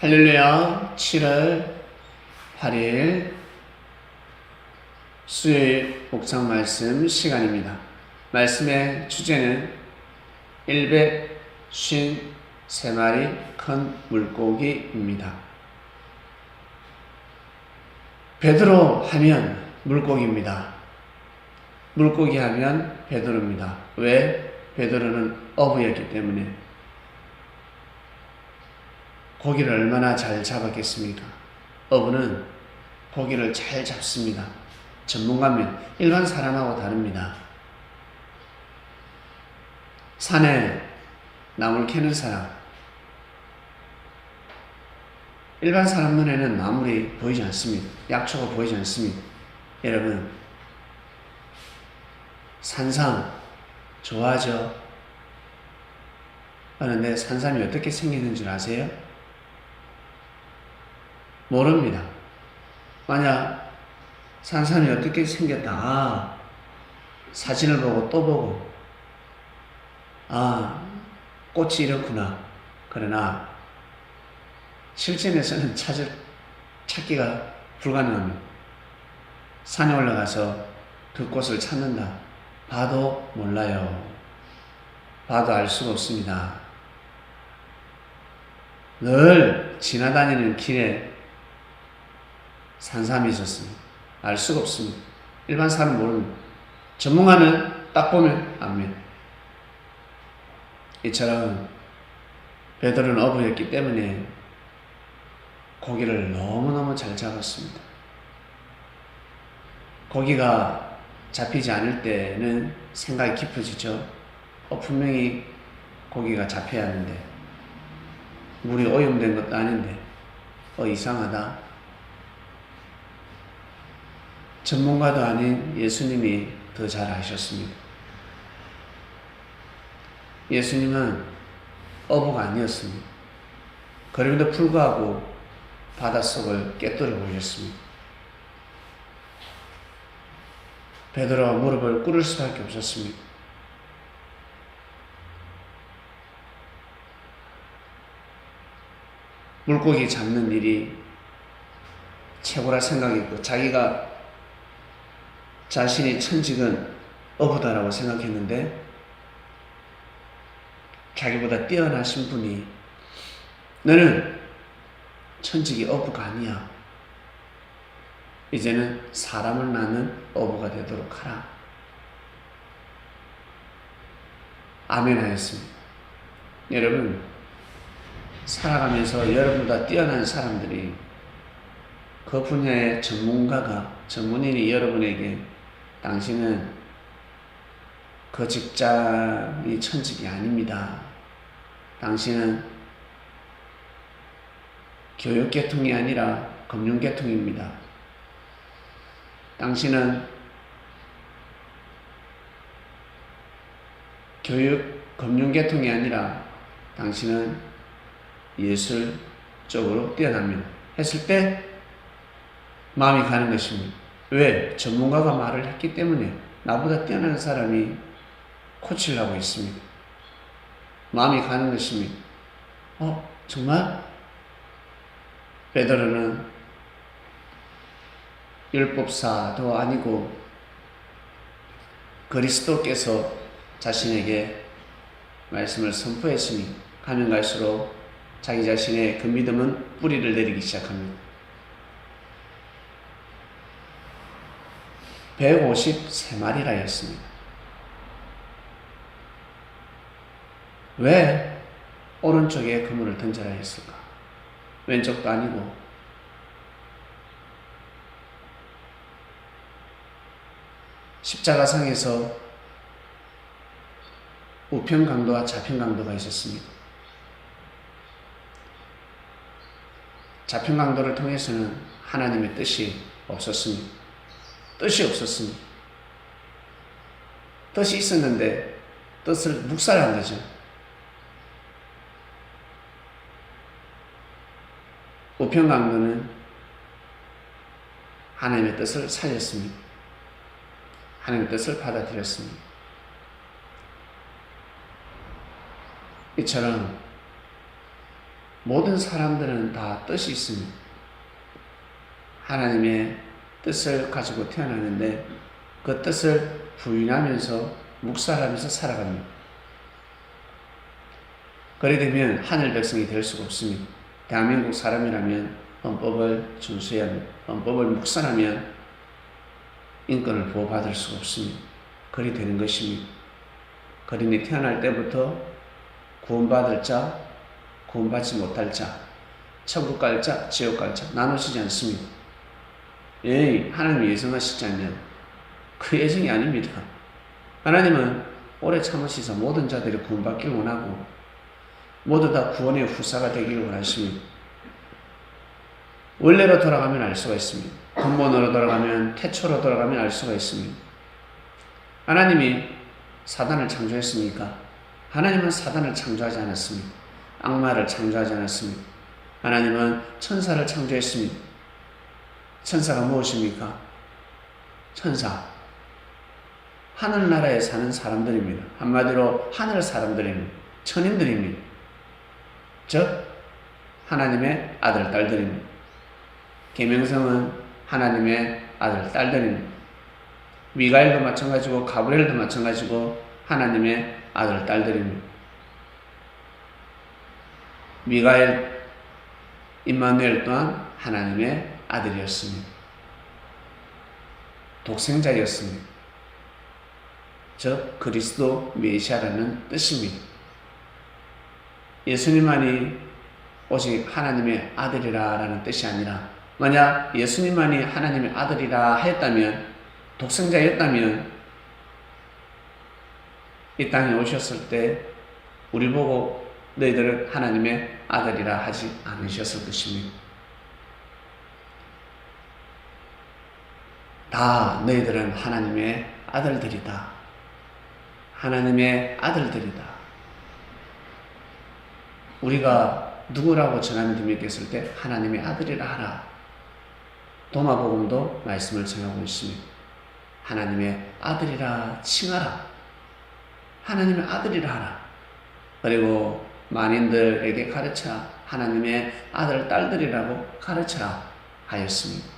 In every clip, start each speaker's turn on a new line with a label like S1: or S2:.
S1: 할렐루야 7월 8일 수요일 옥상 말씀 시간입니다. 말씀의 주제는 153마리 큰 물고기입니다. 베드로 하면 물고기입니다. 물고기 하면 베드로입니다. 왜? 베드로는 어부였기 때문에 고기를 얼마나 잘 잡았겠습니까? 어부는 고기를 잘 잡습니다. 전문가면 일반 사람하고 다릅니다. 산에 나물 캐는 사람, 일반 사람 눈에는 나물이 보이지 않습니다. 약초가 보이지 않습니다. 여러분, 산삼 좋아하죠? 그런데 산삼이 어떻게 생기는 줄 아세요? 모릅니다. 만약 산삼이 어떻게 생겼다. 아, 사진을 보고 또 보고, 아, 꽃이 이렇구나. 그러나, 실전에서는 찾을, 찾기가 불가능합니다. 산에 올라가서 그 꽃을 찾는다. 봐도 몰라요. 봐도 알 수가 없습니다. 늘 지나다니는 길에 산삼이 있었습니다. 알 수가 없습니다. 일반 사람은 모릅니다. 전문가는 딱 보면 압니다. 이처럼 베드로는 어부였기 때문에 고기를 너무너무 잘 잡았습니다. 고기가 잡히지 않을 때는 생각이 깊어지죠. 어, 분명히 고기가 잡혀야 하는데, 물이 오염된 것도 아닌데, 어, 이상하다. 전문가도 아닌 예수님이 더 잘 아셨습니다. 예수님은 어부가 아니었습니다. 그럼에도 불구하고 바닷속을 깨뚫어 보셨습니다. 베드로가 무릎을 꿇을 수밖에 없었습니다. 물고기 잡는 일이 최고라 생각했고 자기가 자신이 천직은 어부다라고 생각했는데 자기보다 뛰어나신 분이 너는 천직이 어부가 아니야. 이제는 사람을 낳는 어부가 되도록 하라. 아멘 하였습니다. 여러분, 살아가면서 여러분보다 뛰어난 사람들이 그 분야의 전문가가, 전문인이 여러분에게 당신은 그 직장이 천직이 아닙니다. 당신은 교육계통이 아니라 금융계통입니다. 당신은 교육, 금융계통이 아니라 당신은 예술 쪽으로 뛰어납니다. 했을 때 마음이 가는 것입니다. 왜? 전문가가 말을 했기 때문에 나보다 뛰어난 사람이 코치를 하고 있습니다. 마음이 가는 것입니다. 어, 정말? 베드로는 율법사도 아니고 그리스도께서 자신에게 말씀을 선포했으니 가면 갈수록 자기 자신의 그 믿음은 뿌리를 내리기 시작합니다. 153마리라 였습니다. 왜 오른쪽에 그물을 던져라 했을까? 왼쪽도 아니고 십자가상에서 우편 강도와 좌편 강도가 있었습니다. 좌편 강도를 통해서는 하나님의 뜻이 없었습니다. 뜻이 없었습니다. 뜻이 있었는데 뜻을 묵살한 거죠. 우편 강도는 하나님의 뜻을 살렸습니다. 하나님의 뜻을 받아들였습니다. 이처럼 모든 사람들은 다 뜻이 있습니다. 하나님의 뜻을 가지고 태어나는데 그 뜻을 부인하면서 묵살하면서 살아갑니다. 그래 되면 하늘 백성이 될 수가 없습니다. 대한민국 사람이라면 헌법을 준수해야 합니다. 헌법을 묵살하면 인권을 보호받을 수가 없습니다. 그리 되는 것입니다. 그러니 태어날 때부터 구원받을 자, 구원받지 못할 자, 천국 갈 자, 지옥 갈 자, 나누시지 않습니다. 예, 하나님이 예정하시지 않냐. 그 예정이 아닙니다. 하나님은 오래 참으시서 모든 자들이 구원받기를 원하고 모두 다 구원의 후사가 되기를 원하십니다. 원래로 돌아가면 알 수가 있습니다. 근본으로 돌아가면 태초로 돌아가면 알 수가 있습니다. 하나님이 사단을 창조했습니까? 하나님은 사단을 창조하지 않았습니다. 악마를 창조하지 않았습니다. 하나님은 천사를 창조했습니다. 천사가 무엇입니까? 천사. 하늘나라에 사는 사람들입니다. 한마디로 하늘 사람들입니다. 천인들입니다. 즉, 하나님의 아들, 딸들입니다. 계명성은 하나님의 아들, 딸들입니다. 미가엘도 마찬가지고 가브리엘도 마찬가지고 하나님의 아들, 딸들입니다. 미가엘, 임마누엘 또한 하나님의 아들이었습니다. 독생자였습니다. 즉 그리스도 메시아라는 뜻입니다. 예수님만이 오직 하나님의 아들이라라는 뜻이 아니라 만약 예수님만이 하나님의 아들이라 했다면 독생자였다면 이 땅에 오셨을 때 우리 보고 너희들은 하나님의 아들이라 하지 않으셨을 것입니다. 다 너희들은 하나님의 아들들이다. 하나님의 아들들이다. 우리가 누구라고 전하는 드리겠을 때 하나님의 아들이라 하라. 도마복음도 말씀을 전하고 있습니다. 하나님의 아들이라 칭하라. 하나님의 아들이라 하라. 그리고 만인들에게 가르쳐 하나님의 아들, 딸들이라고 가르쳐라 하였습니다.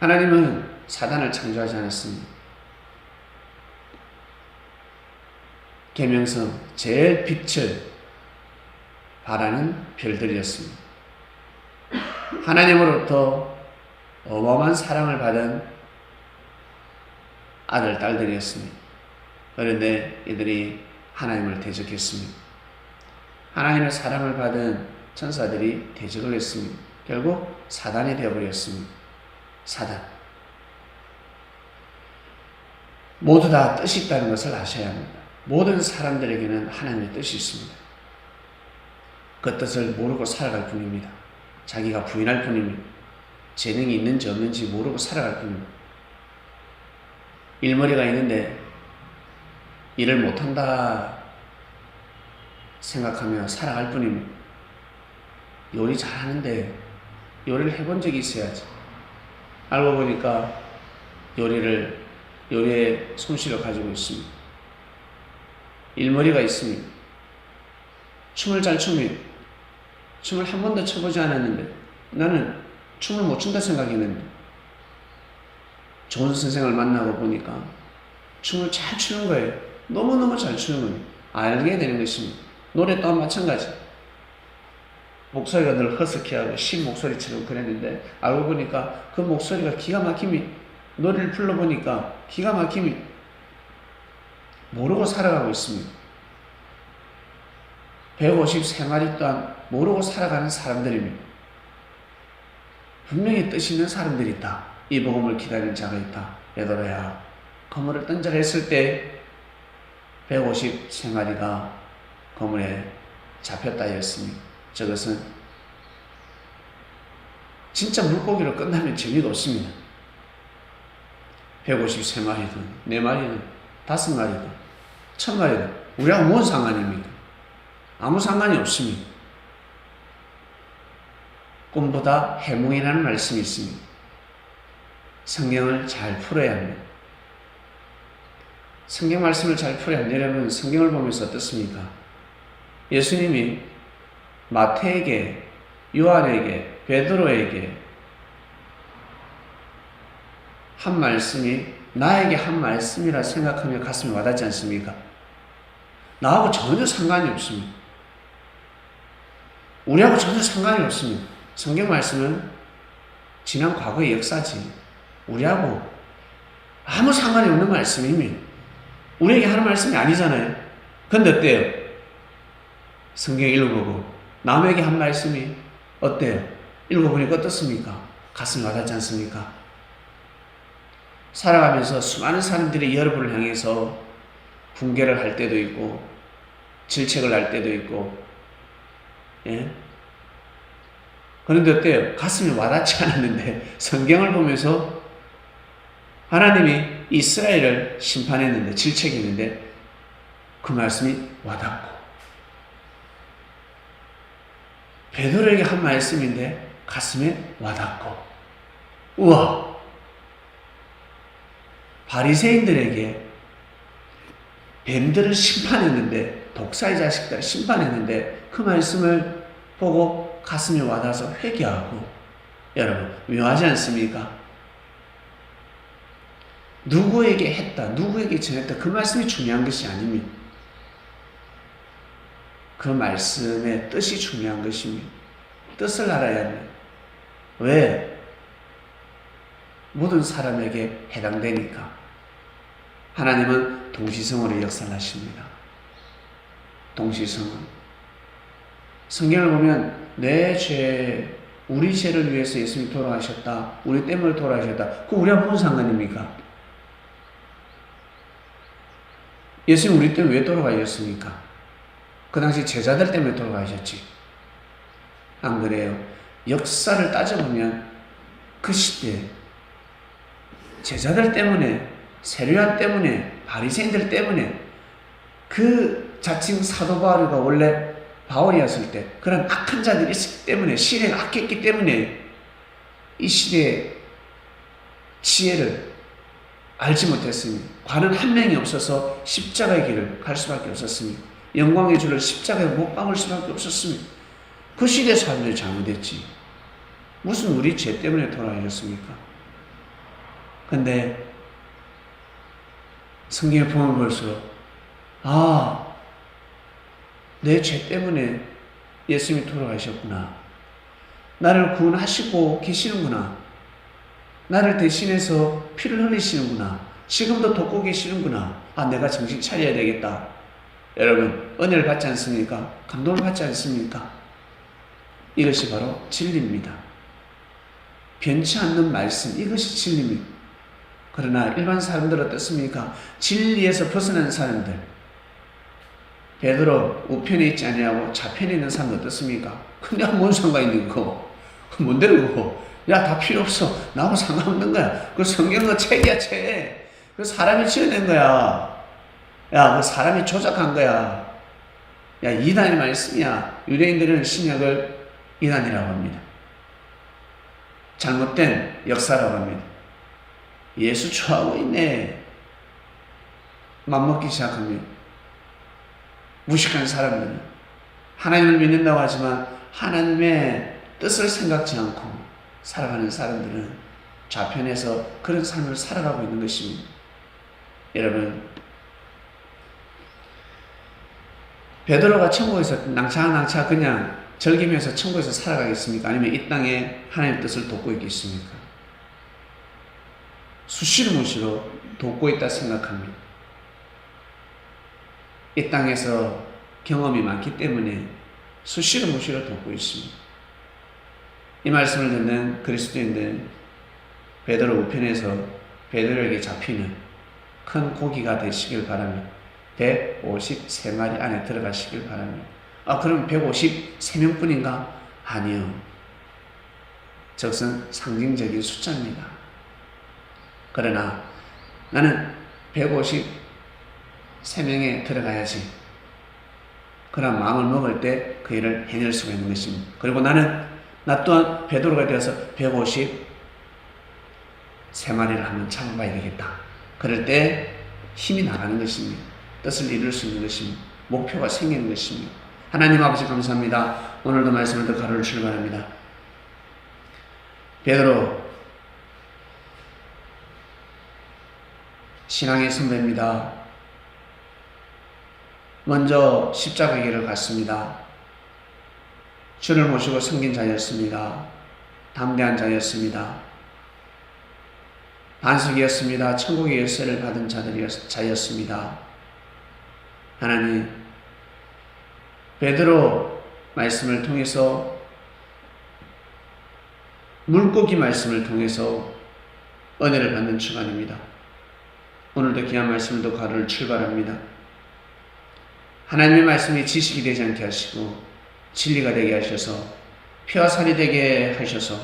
S1: 하나님은 사단을 창조하지 않았습니다. 계명성 제일 빛을 바라는 별들이었습니다. 하나님으로부터 어마어마한 사랑을 받은 아들, 딸들이었습니다. 그런데 이들이 하나님을 대적했습니다. 하나님의 사랑을 받은 천사들이 대적을 했습니다. 결국 사단이 되어버렸습니다. 사단. 모두 다 뜻이 있다는 것을 아셔야 합니다. 모든 사람들에게는 하나님의 뜻이 있습니다. 그 뜻을 모르고 살아갈 뿐입니다. 자기가 부인할 뿐입니다. 재능이 있는지 없는지 모르고 살아갈 뿐입니다. 일머리가 있는데 일을 못한다 생각하며 살아갈 뿐입니다. 요리 잘하는데 요리를 해본 적이 있어야지. 알고 보니까 요리를 요리에 솜씨를 가지고 있습니다. 일머리가 있습니다. 춤을 잘 춥니다. 춤을 한 번도 춰보지 않았는데 나는 춤을 못 춘다 생각했는데 좋은 선생을 만나고 보니까 춤을 잘 추는 거예요. 너무너무 잘 추는 거예요. 알게 되는 것입니다. 노래 또한 마찬가지. 목소리가 늘 허스키하고 신 목소리처럼 그랬는데 알고 보니까 그 목소리가 기가 막힘이 노래를 불러보니까 기가 막힘이 모르고 살아가고 있습니다. 153마리 또한 모르고 살아가는 사람들입니다. 분명히 뜻 있는 사람들이 있다. 이 복음을 기다리는 자가 있다. 베드로야, 거물을 던져 했을 때 153마리가 거물에 잡혔다 했습니다. 저것은 진짜 물고기로 끝나면 재미가 없습니다. 153마리든, 4마리든, 5마리든, 1000마리든, 우리하고 뭔 상관입니까? 아무 상관이 없습니다. 꿈보다 해몽이라는 말씀이 있습니다. 성경을 잘 풀어야 합니다. 성경 말씀을 잘 풀어야 합니다. 여러분, 성경을 보면서 어떻습니까? 예수님이 마태에게, 요한에게, 베드로에게 한 말씀이 나에게 한 말씀이라 생각하며 가슴에 와닿지 않습니까? 나하고 전혀 상관이 없습니다. 우리하고 전혀 상관이 없습니다. 성경 말씀은 지난 과거의 역사지. 우리하고 아무 상관이 없는 말씀이며 우리에게 하는 말씀이 아니잖아요. 근데 어때요? 성경 읽어보고 남에게 한 말씀이 어때요? 읽어보니까 어떻습니까? 가슴이 와닿지 않습니까? 살아가면서 수많은 사람들이 여러분을 향해서 붕괴를 할 때도 있고 질책을 할 때도 있고 예? 그런데 어때요? 가슴이 와닿지 않았는데 성경을 보면서 하나님이 이스라엘을 심판했는데 질책했는데 그 말씀이 와닿고 베드로에게 한 말씀인데 가슴에 와닿고 우와 바리새인들에게 뱀들을 심판했는데 독사의 자식들을 심판했는데 그 말씀을 보고 가슴에 와닿아서 회개하고 여러분 묘하지 않습니까? 누구에게 했다, 누구에게 전했다 그 말씀이 중요한 것이 아닙니다. 그 말씀의 뜻이 중요한 것입니다. 뜻을 알아야 합니다. 왜? 모든 사람에게 해당되니까. 하나님은 동시성으로 역사하십니다. 동시성은. 성경을 보면 내 죄, 우리 죄를 위해서 예수님이 돌아가셨다. 우리 때문에 돌아가셨다. 그 우리가 무슨 상관입니까? 예수님 우리 때문에 왜 돌아가셨습니까? 그 당시 제자들 때문에 돌아가셨지. 안 그래요? 역사를 따져보면 그 시대에 제자들 때문에 세류안 때문에 바리새인들 때문에 그 자칭 사도 바울가 원래 바울이었을 때 그런 악한 자들이 있기 때문에 시대가 악했기 때문에 이 시대의 지혜를 알지 못했습니다. 관은 한 명이 없어서 십자가의 길을 갈 수밖에 없었습니다. 영광의 줄을 십자가에 못 박을 수밖에 없었습니다. 그 시대 사람들이 잘못했지. 무슨 우리 죄 때문에 돌아가셨습니까? 근데 성경의 본을 볼수록 아, 내 죄 때문에 예수님이 돌아가셨구나. 나를 구원하시고 계시는구나. 나를 대신해서 피를 흘리시는구나. 지금도 돕고 계시는구나. 아, 내가 정신 차려야 되겠다. 여러분, 은혜를 받지 않습니까? 감동을 받지 않습니까? 이것이 바로 진리입니다. 변치 않는 말씀, 이것이 진리입니다. 그러나 일반 사람들 어떻습니까? 진리에서 벗어난 사람들. 베드로 우편에 있지 아니하고 좌편에 있는 사람 어떻습니까? 근데 뭔 상관 있는 거? 뭔데 그거? 야, 다 필요 없어. 나하고 상관없는 거야. 그 성경은 책이야, 책. 그 사람이 지어낸 거야. 야, 그 사람이 조작한 거야. 야, 이단의 말씀이야. 유대인들은 신약을 이단이라고 합니다. 잘못된 역사라고 합니다. 예수 좋아하고 있네. 맘먹기 시작합니다. 무식한 사람들은 하나님을 믿는다고 하지만 하나님의 뜻을 생각지 않고 살아가는 사람들은 좌편에서 그런 삶을 살아가고 있는 것입니다. 여러분, 베드로가 천국에서 낭차낭차 그냥 즐기면서 천국에서 살아가겠습니까? 아니면 이 땅에 하나님의 뜻을 돕고 있겠습니까? 수시로 무시로 돕고 있다 생각합니다. 이 땅에서 경험이 많기 때문에 수시로 무시로 돕고 있습니다. 이 말씀을 듣는 그리스도인들 베드로 우편에서 베드로에게 잡히는 큰 고기가 되시길 바랍니다. 153마리 안에 들어가시길 바랍니다. 아, 그럼 153명뿐인가? 아니요. 저것은 상징적인 숫자입니다. 그러나 나는 153명에 들어가야지. 그런 마음을 먹을 때 그 일을 해낼 수가 있는 것입니다. 그리고 나는 나 또한 베드로가 되어서 153마리를 한번 잡아봐야 되겠다. 그럴 때 힘이 나가는 것입니다. 뜻을 이룰 수 있는 것입니다. 목표가 생기는 것입니다. 하나님 아버지 감사합니다. 오늘도 말씀을 듣고 하루를 출발합니다. 베드로 신앙의 선배입니다. 먼저 십자가 길을 갔습니다. 주를 모시고 섬긴 자였습니다. 담대한 자였습니다. 반석이었습니다. 천국의 열쇠를 받은 자들이었, 자였습니다. 하나님, 베드로 말씀을 통해서 물고기 말씀을 통해서 은혜를 받는 주간입니다. 오늘도 귀한 듣고 하루를 출발합니다. 하나님의 말씀이 지식이 되지 않게 하시고 진리가 되게 하셔서 피와 살이 되게 하셔서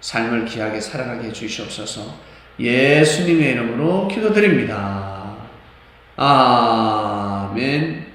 S1: 삶을 귀하게 살아가게 해 주시옵소서 예수님의 이름으로 기도드립니다. 아멘.